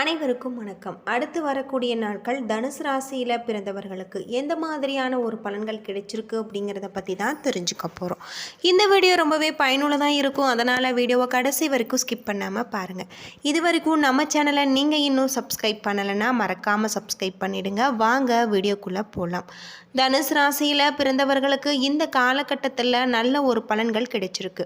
அனைவருக்கும் வணக்கம். அடுத்து வரக்கூடிய நாட்கள் தனுசு ராசியில் பிறந்தவர்களுக்கு எந்த மாதிரியான ஒரு பலன்கள் கிடைச்சிருக்கு அப்படிங்கிறத பற்றி தான் தெரிஞ்சுக்க போகிறோம் இந்த வீடியோ ரொம்பவே பயனுள்ளதாக இருக்கும். அதனால் வீடியோவை கடைசி வரைக்கும் ஸ்கிப் பண்ணாமல் பாருங்கள் இது வரைக்கும் நம்ம சேனலை நீங்கள் இன்னும் சப்ஸ்கிரைப் பண்ணலைன்னா மறக்காமல் சப்ஸ்கிரைப் பண்ணிவிடுங்க வாங்க வீடியோக்குள்ளே போகலாம் தனுசு ராசியில் பிறந்தவர்களுக்கு இந்த காலகட்டத்தில் நல்ல ஒரு பலன்கள் கிடைச்சிருக்கு.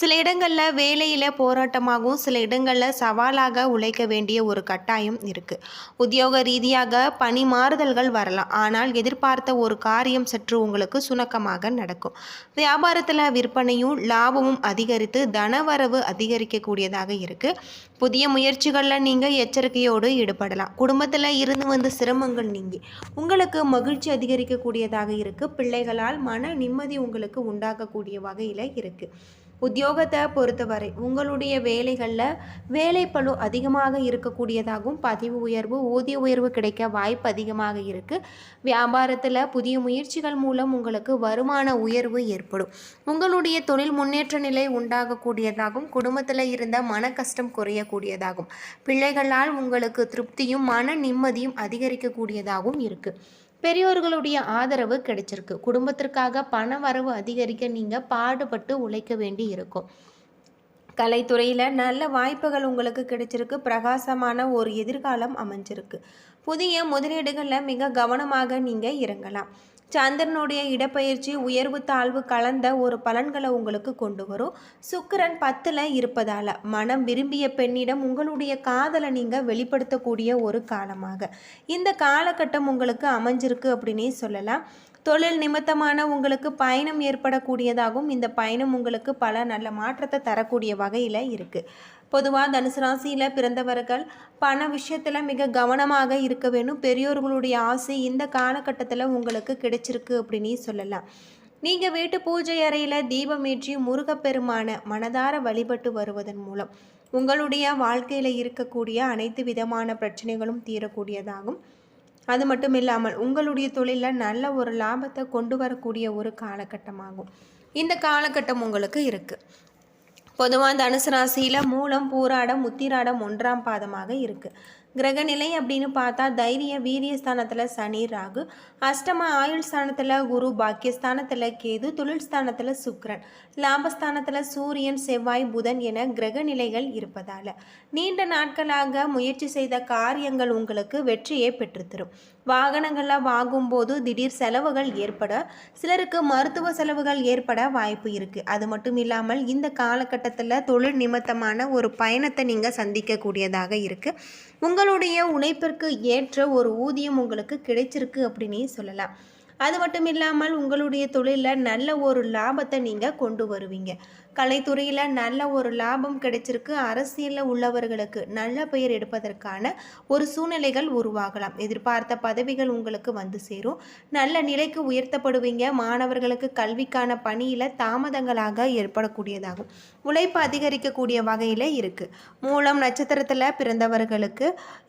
சில இடங்களில் வேலையில் போராட்டமாகவும் சில இடங்களில் சவாலாக உழைக்க வேண்டிய ஒரு கட்டாயம் இருக்குது உத்தியோக ரீதியாக பணி மாறுதல்கள் வரலாம். ஆனால் எதிர்பார்த்த ஒரு காரியம் சற்று உங்களுக்கு சுணக்கமாக நடக்கும். வியாபாரத்தில் விற்பனையும் லாபமும் அதிகரித்து தனவரவு அதிகரிக்கக்கூடியதாக இருக்குது புதிய முயற்சிகளில் நீங்கள் எச்சரிக்கையோடு ஈடுபடலாம். குடும்பத்தில் இருந்து வந்த சிரமங்கள் நீங்கி உங்களுக்கு மகிழ்ச்சி அதிகரிக்கக்கூடியதாக இருக்குது பிள்ளைகளால் மன நிம்மதி உங்களுக்கு உண்டாகக்கூடிய வகையில் இருக்குது உத்தியோகத்தை பொறுத்தவரை உங்களுடைய வேலைகளில் வேலைப்பழு அதிகமாக இருக்கக்கூடியதாகவும் பதிவு உயர்வு ஊதிய உயர்வு கிடைக்க வாய்ப்பு அதிகமாக இருக்குது வியாபாரத்தில் புதிய முயற்சிகள் மூலம் உங்களுக்கு வருமான உயர்வு ஏற்படும். உங்களுடைய தொழில் முன்னேற்ற நிலை உண்டாகக்கூடியதாகவும் குடும்பத்தில் இருந்த மன கஷ்டம் குறையக்கூடியதாகும் பிள்ளைகளால் உங்களுக்கு திருப்தியும் மன நிம்மதியும் அதிகரிக்கக்கூடியதாகவும் இருக்குது பெரியோர்களுடைய ஆதரவு கிடைச்சிருக்கு. குடும்பத்திற்காக பண வரவு அதிகரிக்க நீங்கள் பாடுபட்டு உழைக்க வேண்டி இருக்கும். கலைத்துறையில் நல்ல வாய்ப்புகள் உங்களுக்கு கிடைச்சிருக்கு. பிரகாசமான ஒரு எதிர்காலம் அமைஞ்சிருக்கு. புதிய முதலீடுகளில் மிக கவனமாக நீங்கள் இறங்கலாம். சந்திரனுடைய இடப்பெயர்ச்சி உயர்வு தாழ்வு கலந்த ஒரு பலன்களை உங்களுக்கு கொண்டு வரும். சுக்கிரன் பத்தில் இருப்பதால் மனம் விரும்பிய பெண்ணிடம் உங்களுடைய காதலை நீங்கள் வெளிப்படுத்தக்கூடிய ஒரு காலமாக. இந்த காலகட்டம் உங்களுக்கு அமைஞ்சிருக்கு அப்படின்னே சொல்லலாம். தொழில் நிமித்தமான உங்களுக்கு பயணம் ஏற்படக்கூடியதாகவும் இந்த பயணம் உங்களுக்கு பல நல்ல மாற்றத்தை தரக்கூடிய வகையில் இருக்குது பொதுவாக தனுசு ராசியில் பிறந்தவர்கள் பண விஷயத்தில் மிக கவனமாக இருக்க வேணும் பெரியோர்களுடைய ஆசை இந்த காலகட்டத்தில் உங்களுக்கு கிடைச்சிருக்கு அப்படின்னு சொல்லலாம். நீங்கள் வீட்டு பூஜை அறையில் தீபம் ஏற்றி முருகப்பெருமான மனதார வழிபட்டு வருவதன் மூலம் உங்களுடைய வாழ்க்கையில் இருக்கக்கூடிய அனைத்து விதமான பிரச்சனைகளும் தீரக்கூடியதாகும். அது மட்டும் இல்லாமல் உங்களுடைய தொழிலில் நல்ல ஒரு லாபத்தை கொண்டு வரக்கூடிய ஒரு காலகட்டமாகும். இந்த காலகட்டம் உங்களுக்கு இருக்குது பொதுவாக தனுசு ராசியில் மூலம் பூராடம் முத்திராடம் ஒன்றாம் பாதமாக இருக்குது கிரகநிலை அப்படின்னு பார்த்தா தைரிய வீரிய ஸ்தானத்தில் சனி ராகு அஷ்டம ஆயுள் ஸ்தானத்தில் குரு பாக்கியஸ்தானத்தில் கேது தொழில் ஸ்தானத்தில் சுக்கிரன் லாபஸ்தானத்தில் சூரியன் செவ்வாய் புதன் என கிரகநிலைகள் இருப்பதால். நீண்ட நாட்களாக முயற்சி செய்த காரியங்கள் உங்களுக்கு வெற்றியை பெற்றுத்தரும் வாகனங்களில் வாங்கும்போது திடீர் செலவுகள் ஏற்பட சிலருக்கு மருத்துவ செலவுகள் ஏற்பட வாய்ப்பு இருக்குது அது மட்டும் இல்லாமல் இந்த காலகட்டத்தில் தொழில் நிமித்தமான ஒரு பயணத்தை நீங்கள் சந்திக்கக்கூடியதாக இருக்குது உங்களுடைய உழைப்பிற்கு ஏற்ற ஒரு ஊதியம் உங்களுக்கு கிடைச்சிருக்கு அப்படின்னே சொல்லலாம். அது மட்டும் இல்லாமல் உங்களுடைய தொழிலில் நல்ல ஒரு லாபத்தை நீங்கள் கொண்டு வருவீங்க. கலைத்துறையில் நல்ல ஒரு லாபம் கிடைச்சிருக்கு. அரசியலில் உள்ளவர்களுக்கு நல்ல பெயர் எடுப்பதற்கான ஒரு சூழ்நிலைகள் உருவாகலாம். எதிர்பார்த்த பதவிகள் உங்களுக்கு வந்து சேரும். நல்ல நிலைக்கு உயர்த்தப்படுவீங்க. மாணவர்களுக்கு கல்விக்கான பணியில் தாமதங்களாக ஏற்படக்கூடியதாகும். உழைப்பு அதிகரிக்கக்கூடிய வகையில் இருக்குது மூலம் நட்சத்திரத்தில் பிறந்தவர்களுக்கு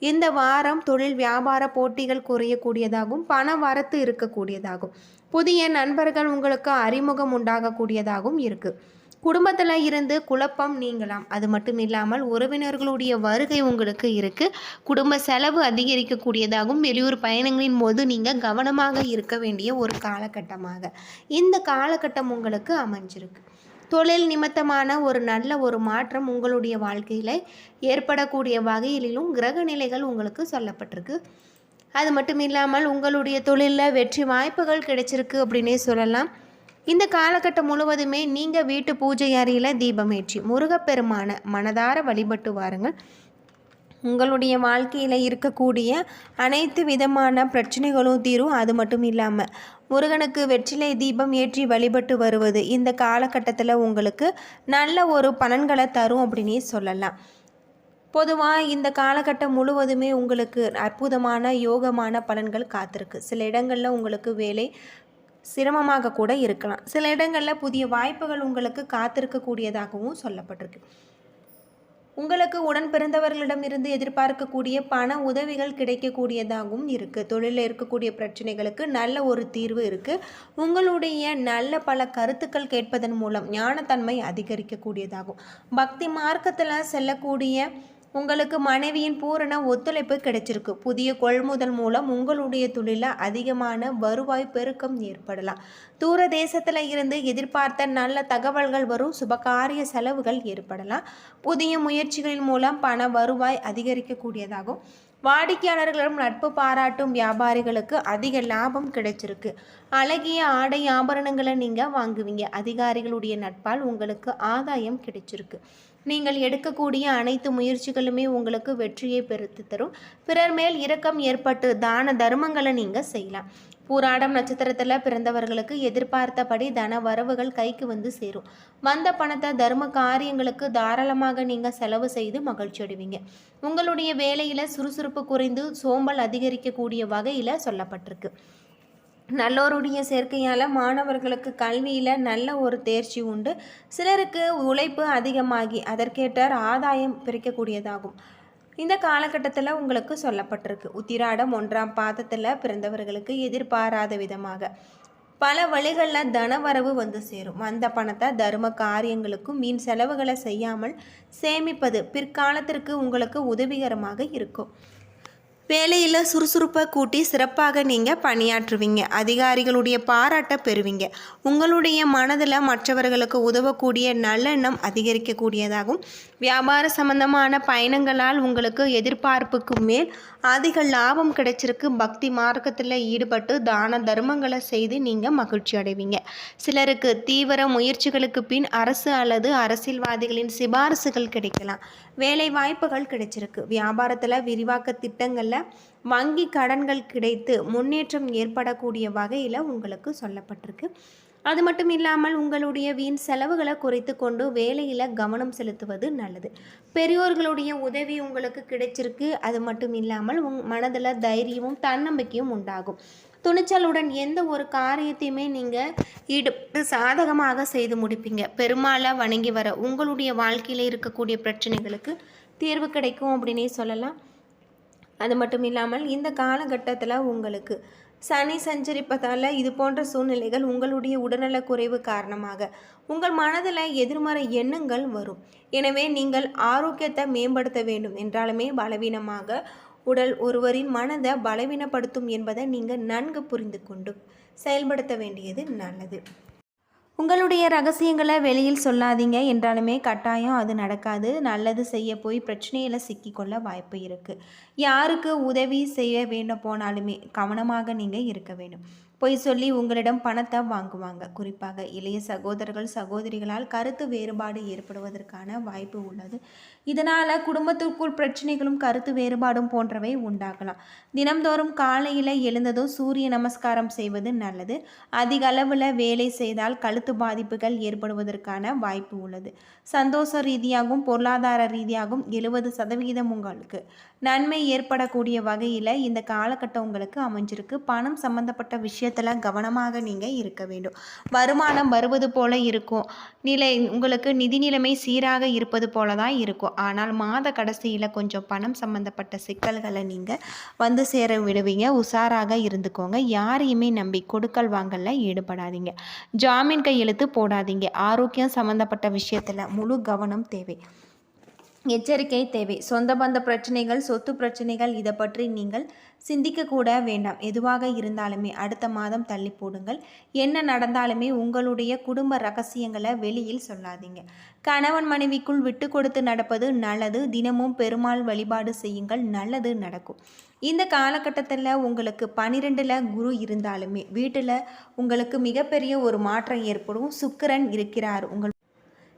இந்த வாரம் தொழில் வியாபார போட்டிகள் குறையக்கூடியதாகவும் பண வரத்து இருக்கக்கூடியதாகும். புதிய நண்பர்கள் உங்களுக்கு அறிமுகம் உண்டாகக்கூடியதாகவும் இருக்குது குடும்பத்தில் இருந்து குழப்பம் நீங்கலாம். அது மட்டும் இல்லாமல் உறவினர்களுடைய வருகை உங்களுக்கு இருக்குது குடும்ப செலவு அதிகரிக்கக்கூடியதாகவும் வெளியூர் பயணங்களின் போது நீங்கள் கவனமாக இருக்க வேண்டிய ஒரு காலகட்டமாக. இந்த காலகட்டம் உங்களுக்கு அமைஞ்சிருக்கு. தொழில் நிமித்தமான ஒரு நல்ல ஒரு மாற்றம் உங்களுடைய வாழ்க்கையில் ஏற்படக்கூடிய வகையிலும் கிரக நிலைகள் உங்களுக்கு சொல்லப்பட்டிருக்கு. அது மட்டும் இல்லாமல் உங்களுடைய தொழிலில் வெற்றி வாய்ப்புகள் கிடைச்சிருக்கு அப்படின்னே சொல்லலாம். இந்த காலகட்டம் முழுவதுமே நீங்கள் வீட்டு பூஜை அறையில் தீபமேற்றி முருகப்பெருமான மனதார வழிபட்டு வாருங்கள். உங்களுடைய வாழ்க்கையில் இருக்கக்கூடிய அனைத்து விதமான பிரச்சனைகளும் தீரும். அது மட்டும் இல்லாமல் முருகனுக்கு வெற்றிலை தீபம் ஏற்றி வழிபட்டு வருவது இந்த காலகட்டத்தில் உங்களுக்கு நல்ல ஒரு பலன்களை தரும் அப்படின்னே சொல்லலாம். பொதுவாக இந்த காலகட்டம் முழுவதுமே உங்களுக்கு அற்புதமான யோகமான பலன்கள் காத்திருக்கு. சில இடங்களில் உங்களுக்கு வேலை சிரமமாக கூட இருக்கலாம். சில இடங்களில் புதிய வாய்ப்புகள் உங்களுக்கு காத்திருக்கக்கூடியதாகவும் சொல்லப்பட்டிருக்கு. உங்களுக்கு உடன் பிறந்தவர்களிடமிருந்து எதிர்பார்க்கக்கூடிய பண உதவிகள் கிடைக்கக்கூடியதாகவும் இருக்குது தொழிலில் இருக்கக்கூடிய பிரச்சனைகளுக்கு நல்ல ஒரு தீர்வு இருக்குது உங்களுடைய நல்ல பல கருத்துக்கள் கேட்பதன் மூலம் ஞானத்தன்மை அதிகரிக்கக்கூடியதாகும். பக்தி மார்க்கத்தில் செல்லக்கூடிய உங்களுக்கு மனைவியின் பூரண ஒத்துழைப்பு கிடைச்சிருக்கு. புதிய கொள்முதல் மூலம் உங்களுடைய தொழிலில் அதிகமான வருவாய் பெருக்கம் ஏற்படலாம். தூர தேசத்தில் இருந்து எதிர்பார்த்த நல்ல தகவல்கள் வரும். சுபகாரிய செலவுகள் ஏற்படலாம். புதிய முயற்சிகளின் மூலம் பண வருவாய் அதிகரிக்கக்கூடியதாகும். வாடிக்கையாளர்களும் நட்பு பாராட்டும் வியாபாரிகளுக்கு அதிக லாபம் கிடைச்சிருக்கு. அழகிய ஆடை ஆபரணங்களை நீங்கள் வாங்குவீங்க. அதிகாரிகளுடைய நட்பால் உங்களுக்கு ஆதாயம் கிடைச்சிருக்கு. நீங்கள் எடுக்கக்கூடிய அனைத்து முயற்சிகளுமே உங்களுக்கு வெற்றியை பெருத்து தரும். பிறர் மேல் இரக்கம் ஏற்பட்டு தான தர்மங்களை நீங்கள் செய்யலாம். பூராடம் நட்சத்திரத்தில் பிறந்தவர்களுக்கு எதிர்பார்த்தபடி தன வரவுகள் கைக்கு வந்து சேரும். வந்த பணத்தை தர்ம காரியங்களுக்கு தாராளமாக நீங்கள் செலவு செய்து மகிழ்ச்சி அடைவீங்க. உங்களுடைய வேலையில் சுறுசுறுப்பு குறைந்து சோம்பல் அதிகரிக்கக்கூடிய வகையில் சொல்லப்பட்டிருக்கு. நல்லோருடைய சேர்க்கையால் மாணவர்களுக்கு கல்வியில் நல்ல ஒரு தேர்ச்சி உண்டு. சிலருக்கு உழைப்பு அதிகமாகி அதற்கேற்ற ஆதாயம் பிரிக்கக்கூடியதாகும். இந்த காலகட்டத்தில் உங்களுக்கு சொல்லப்பட்டிருக்கு. உத்திராடம் ஒன்றாம் பாதத்தில் பிறந்தவர்களுக்கு எதிர்பாராத விதமாக. பல வழிகளில் தனவரவு வந்து சேரும். அந்த பணத்தை தர்ம காரியங்களுக்கும் மீன் செலவுகளை செய்யாமல் சேமிப்பது பிற்காலத்திற்கு உங்களுக்கு உதவிகரமாக இருக்கும். வேலையில் சுறுசுறுப்பை கூட்டி சிறப்பாக நீங்கள் பணியாற்றுவீங்க. அதிகாரிகளுடைய பாராட்டை பெறுவீங்க. உங்களுடைய மனதில் மற்றவர்களுக்கு உதவக்கூடிய நல்லெண்ணம் அதிகரிக்கக்கூடியதாகும். வியாபார சம்பந்தமான பயணங்களால் உங்களுக்கு எதிர்பார்ப்புக்கு மேல் அதிக லாபம் கிடைச்சிருக்கு. பக்தி மார்க்கத்தில் ஈடுபட்டு தான தர்மங்களை செய்து நீங்கள் மகிழ்ச்சி அடைவீங்க. சிலருக்கு தீவிர முயற்சிகளுக்கு பின் அரசு அல்லது அரசியல்வாதிகளின் சிபாரிசுகள் கிடைக்கலாம். வேலை வாய்ப்புகள் கிடைச்சிருக்கு. வியாபாரத்தில் விரிவாக்க திட்டங்களில் வங்கி கடன்கள் கிடைத்து முன்னேற்றம் ஏற்படக்கூடிய வகையில் உங்களுக்கு சொல்லப்பட்டிருக்கு. அது மட்டும் இல்லாமல் உங்களுடைய வீண் செலவுகளை குறைத்து கொண்டு வேலையில் கவனம் செலுத்துவது நல்லது. பெரியோர்களுடைய உதவி உங்களுக்கு கிடைச்சிருக்கு. அது மட்டும் இல்லாமல் உங் மனதில் தைரியமும் தன்னம்பிக்கையும் உண்டாகும். துணிச்சலுடன் எந்த ஒரு காரியத்தையுமே நீங்கள் ஈடுபட்டு சாதகமாக செய்து முடிப்பீங்க. பெருமாளாக வணங்கி வர உங்களுடைய வாழ்க்கையில் இருக்கக்கூடிய பிரச்சனைகளுக்கு தீர்வு கிடைக்கும் அப்படின்னே சொல்லலாம். அது மட்டும் இல்லாமல் இந்த காலகட்டத்தில் உங்களுக்கு சனி சஞ்சரிப்பதால் இது போன்ற சூழ்நிலைகள் உங்களுடைய உடல்நலக் குறைவு காரணமாக உங்கள் மனதில் எதிர்மறை எண்ணங்கள் வரும். எனவே நீங்கள் ஆரோக்கியத்தை மேம்படுத்த வேண்டும். என்றாலுமே பலவீனமாக உடல் ஒருவரின் மனதை பலவீனப்படுத்தும் என்பதை நீங்கள் நன்கு புரிந்து கொண்டு செயல்படுத்த வேண்டியது நல்லது. உங்களுடைய ரகசியங்களை வெளியில் சொல்லாதீங்க என்றாலுமே கட்டாயம் அது நடக்காது. நல்லது செய்ய போய் பிரச்சனையில் சிக்கிக்கொள்ள வாய்ப்பு இருக்குது யாருக்கு உதவி செய்ய வேண்டும் போனாலுமே கவனமாக நீங்கள் இருக்க வேண்டும். பொய் சொல்லி உங்களிடம் பணத்தை வாங்குவாங்க. குறிப்பாக இளைய சகோதரர்கள் சகோதரிகளால் கருத்து வேறுபாடு ஏற்படுவதற்கான வாய்ப்பு உள்ளது. இதனால் குடும்பத்திற்குள் பிரச்சனைகளும் கருத்து வேறுபாடும் போன்றவை உண்டாகலாம். தினம்தோறும் காலையில் எழுந்ததும் சூரிய நமஸ்காரம் செய்வது நல்லது. அதிக அளவில் வேலை செய்தால் கழுத்து பாதிப்புகள் ஏற்படுவதற்கான வாய்ப்பு உள்ளது. சந்தோஷ ரீதியாகவும் பொருளாதார ரீதியாகவும் எழுபது சதவிகிதம் உங்களுக்கு நன்மை ஏற்படக்கூடிய வகையில் இந்த காலகட்டம் உங்களுக்கு அமைஞ்சிருக்கு. பணம் சம்பந்தப்பட்ட விஷயத்தில் கவனமாக நீங்கள் இருக்க வேண்டும். வருமானம் வருவது போல இருக்கும். நிலை உங்களுக்கு நிதி நிலைமை சீராக இருப்பது போல தான் இருக்கும். ஆனால் மாத கடைசியில் கொஞ்சம் பணம் சம்பந்தப்பட்ட சிக்கல்களை நீங்கள் வந்து சேர விடுவீங்க. உஷாராக இருந்துக்கோங்க. யாரையுமே நம்பி கொடுக்கல் வாங்கல ஈடுபடாதீங்க. ஜாமீன் கையெழுத்து போடாதீங்க. ஆரோக்கியம் சம்பந்தப்பட்ட விஷயத்தில் முழு கவனம் தேவை. எச்சரிக்கை தேவை. சொந்த பந்த பிரச்சனைகள் சொத்து பிரச்சனைகள் இதை பற்றி நீங்கள் சிந்திக்கக்கூட வேண்டாம். எதுவாக இருந்தாலுமே அடுத்த மாதம் தள்ளி போடுங்கள். என்ன நடந்தாலுமே உங்களுடைய குடும்ப ரகசியங்களை வெளியில் சொல்லாதீங்க. கணவன் மனைவிக்குள் விட்டு கொடுத்து நடப்பது நல்லது. தினமும் பெருமாள் வழிபாடு செய்யுங்கள். நல்லது நடக்கும். இந்த காலகட்டத்தில் உங்களுக்கு பனிரெண்டில் குரு இருந்தாலுமே வீட்டில் உங்களுக்கு மிகப்பெரிய ஒரு மாற்றம் ஏற்படும். சுக்கிரன் இருக்கிறார். உங்கள்